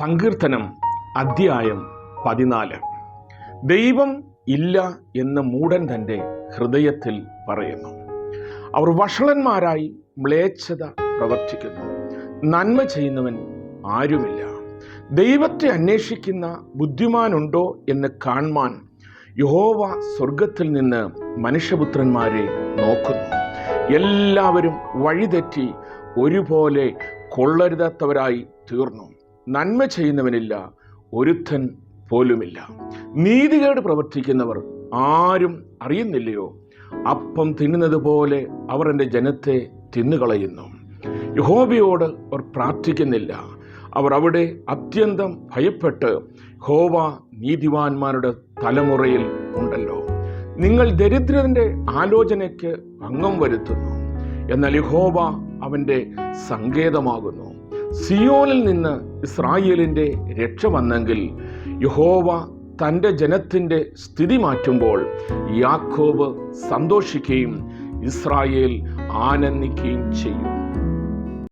സങ്കീർത്തനം അധ്യായം പതിനാല്. ദൈവം ഇല്ല എന്ന് മൂടൻ തന്റെ ഹൃദയത്തിൽ പറയുന്നു. അവർ വഷളന്മാരായി മ്ലേച്ഛത പ്രവർത്തിക്കുന്നു. നന്മ ചെയ്യുന്നവൻ ആരുമില്ല. ദൈവത്തെ അന്വേഷിക്കുന്ന ബുദ്ധിമാനുണ്ടോ എന്ന് കാണുവാൻ യഹോവ സ്വർഗത്തിൽ നിന്ന് മനുഷ്യപുത്രന്മാരെ നോക്കുന്നു. എല്ലാവരും വഴിതെറ്റി ഒരുപോലെ കൊള്ളരുതാത്തവരായി തീർന്നു. നന്മ ചെയ്യുന്നവനില്ല ഒരുത്തൻ പോലുമില്ല. നീതികേട് പ്രവർത്തിക്കുന്നവർ ആരും അറിയുന്നില്ലയോ? അപ്പം തിന്നുന്നത് പോലെ അവർ എന്റെ ജനത്തെ തിന്നുകളയുന്നു. യഹോബയോട് അവർ പ്രാർത്ഥിക്കുന്നില്ല. അവർ അവിടെ അത്യന്തം ഭയപ്പെട്ട് ഹോവ നീതിവാന്മാരുടെ തലമുറയിൽ ഉണ്ടല്ലോ. നിങ്ങൾ ദരിദ്രന്റെ ആലോചനയ്ക്ക് ഭംഗം വരുത്തുന്നു. എന്നാൽ യഹോവ അവന്റെ സങ്കേതമാകുന്നു. സിയോനിൽ നിന്ന് ഇസ്രായേലിന്റെ രക്ഷ വന്നെങ്കിൽ യഹോവ തന്റെ ജനത്തിന്റെ സ്ഥിതി മാറ്റുമ്പോൾ യാക്കോബ് സന്തോഷിക്കുകയും ഇസ്രായേൽ ആനന്ദിക്കുകയും ചെയ്യും.